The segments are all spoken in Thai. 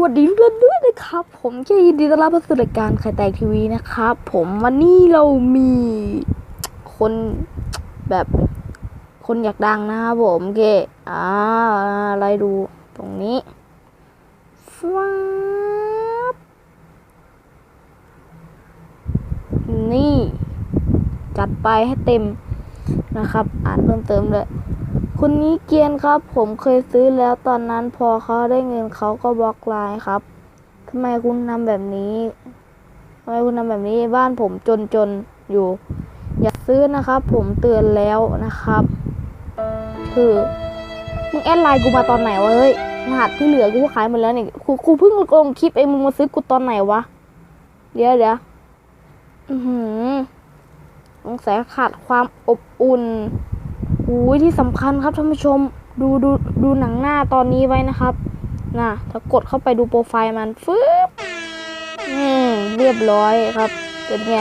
วัสดีทุกท่านด้วยนะครับ ผมแค่ยินดีต้อนรับเข้าสู่รายการไข่แตกทีวีนะครับ ผมวันนี้เรามีคนแบบคนอยากดังนะครับผมโอเคอ่าอะไรดูตรงนี้ฟ้าบนี่ จัดไปให้เต็มนะครับ อ่านเพิ่มเติมเลย คนนี้เกียนครับ ผมเคยซื้อแล้วตอนนั้นพอเขาได้เงินเขาก็บล็อกไลน์ครับทำไมคุณทำแบบนี้ทำไมคุณทำแบบนี้บ้านผมจนจนๆอยู่ อย่าซื้อนะครับ ผมเตือนแล้วนะครับ คือมึงแอดไลน์กูมาตอนไหนวะเฮ้ยรหัสที่เหลือกูก็ขายหมดแล้วนี่กูกูเพิ่งลงคลิปเองมึงมาซื้อกูตอนไหนวะเดี๋ยวเดี๋ยวอือหือสงสัยขาดความอบอุ่น อุ้ยที่สำคัญครับท่านผู้ชมดูดูดูหนังหน้าตอนนี้ไว้นะครับนะถ้ากดเข้าไปดูโปรไฟล์มันฟึบอืมเรียบร้อยครับ เป็นไง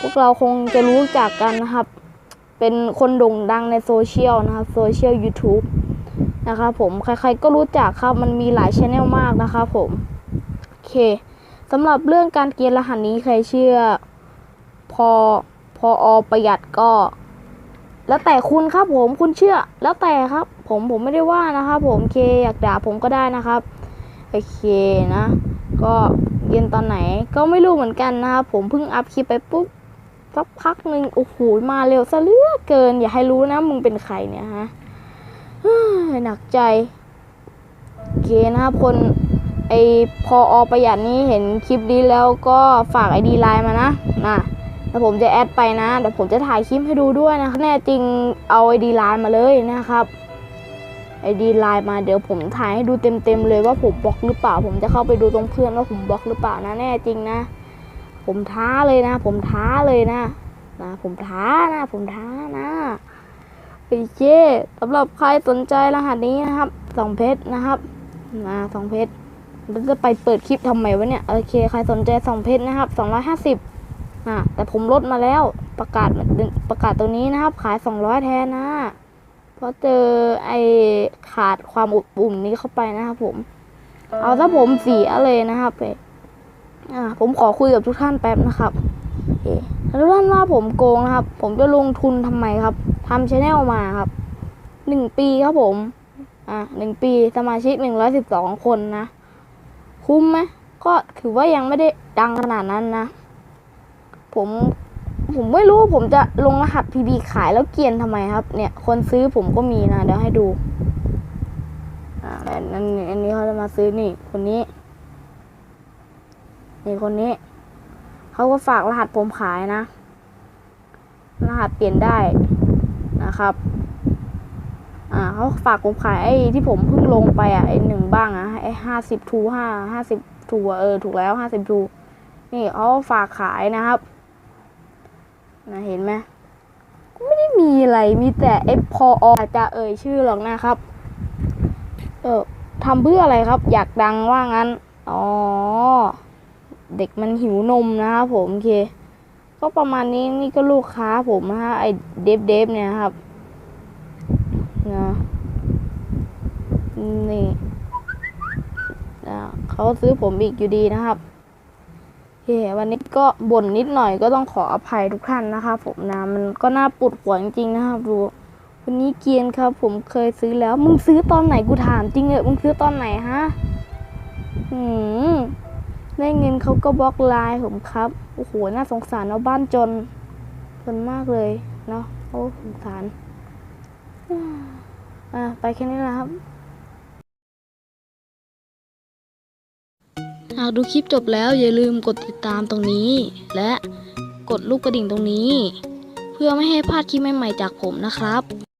พวกเราคงจะรู้จักกันนะครับ เป็นคนโด่งดังในโซเชียลนะครับโซเชียล YouTube นะครับผมใครๆก็รู้จักครับมันมีหลายช anel มากนะครับผม โอเคสำหรับเรื่องการเกณฑ์รหัสนี้ใครเชื่อ พอพออประหยัดก็ แล้วแต่คุณครับผมคุณเชื่อ แล้วแต่ครับ ผมผมไม่ได้ว่านะครับผมเคอยากด่าผมก็ได้นะครับโอเคนะ ก็เย็นตอนไหนก็ไม่รู้เหมือนกันนะครับผมเพิ่งอัพคลิปไปปุ๊บสักพักหนึ่งโอ้โหมาเร็วซะเหลือเกิน อย่าให้รู้นะมึงเป็นใครเนี่ยฮะหนักใจโอเคนะครับคนไอพออประหยัดนี้เห็นคลิปนี้แล้วก็ฝากไอดีไลน์มานะนะ แล้วผมจะแอดไปนะเดี๋ยวผมจะถ่ายคลิปให้ดูด้วยนะแน่จริงเอาไอดีไลน์มาเลยนะครับไอดีไลน์มาเดี๋ยวผมถ่ายให้ดูเต็มๆเลยว่าผมบล็อกหรือเปล่า ผมจะเข้าไปดูตรงเพื่อนว่าผมบล็อกหรือเปล่านะแน่จริงนะ ผมท้าเลยนะ ผมท้าเลยนะนะ ผมท้านะ ผมท้านะโอเคสำหรับใครสนใจรหัสนี้นะครับสองเพชรนะครับนะสองเพชรเราจะไปเปิดคลิปทำไมวะเนี่ยโอเคใครสนใจสองเพชรนะครับสองร้อยห้าสิบ อะแต่ผมลดมาแล้วประกาศประกาศตรงนี้นะครับ ขาย200แทนนะเพราะเจอไอขาดความอบอุ่นนี้เข้าไปนะครับผม เอาถ้าผมเสียเลยนะครับเออ่าผมขอคุยกับทุกท่านแป๊บนะครับเอถ้าทุกท่านว่าผมโกงนะครับ ผมจะลงทุนทำไมครับทำชแนลมาครับหนึ่งปีครับผม อ่าหนึ่งปีสมาชิกหนึ่งร้อยสิบสองคนนะ คุ้มไหมก็ถือว่ายังไม่ได้ดังขนาดนั้นนะ ผมผมไม่รู้ผมจะลงรหัส PB ขายแล้วเกียนทำไมครับ เนี่ย คนซื้อผมก็มีนะ เดี๋ยวให้ดู อ่าอันอันอันนี้เขาจะมาซื้อนี่ คนนี้ นี่คนนี้ เขาก็ฝากรหัสผมขายนะ รหัสเปลี่ยนได้นะครับ อ่าเขาฝากผมขายไอ้ที่ผมเพิ่งลงไปอะไอ้หนึ่งบ้างอะไอ้ห้าสิบทูห้าห้าสิบทูเออถูกแล้วห้าสิบทูนี่เขาฝากขายนะครับ นะเห็นไหมไม่ได้มีอะไรมีแต่ไอพออาจจะเอ่ยชื่อหรอกนะครับ เออทำเพื่ออะไรครับ อยากดังว่างั้น อ๋อ เด็กมันหิวนมนะครับผมโอเค ก็ประมาณนี้นี่ก็ลูกค้าผมนะฮะไอเดฟเดฟเนี่ยครับนะนี่นะเขาซื้อผมอีกอยู่ดีนะครับ เควันนี้ก็บ่นนิดหน่อยก็ต้องขออภัยทุกท่านนะครับผมนะมันก็น่าปวดหัวจริงๆนะครับดูวันนี้เกียนครับ ผมเคยซื้อแล้ว มึงซื้อตอนไหนกูถามจริงเหรอมึงซื้อตอนไหนฮะหืมได้เงินเขาก็บล็อกไลน์ผมครับโอ้โหน่าสงสารเนาะบ้านจนจนมากเลยเนาะโอ้สงสารอ่าไปแค่นี้แหละครับากดูคลิปจบแล้วอย่าลืมกดติดตามตรงนี้ และกดลูกกระดิ่งตรงนี้ เพื่อไม่ให้พลาดคลิปใหม่ๆจากผมนะครับ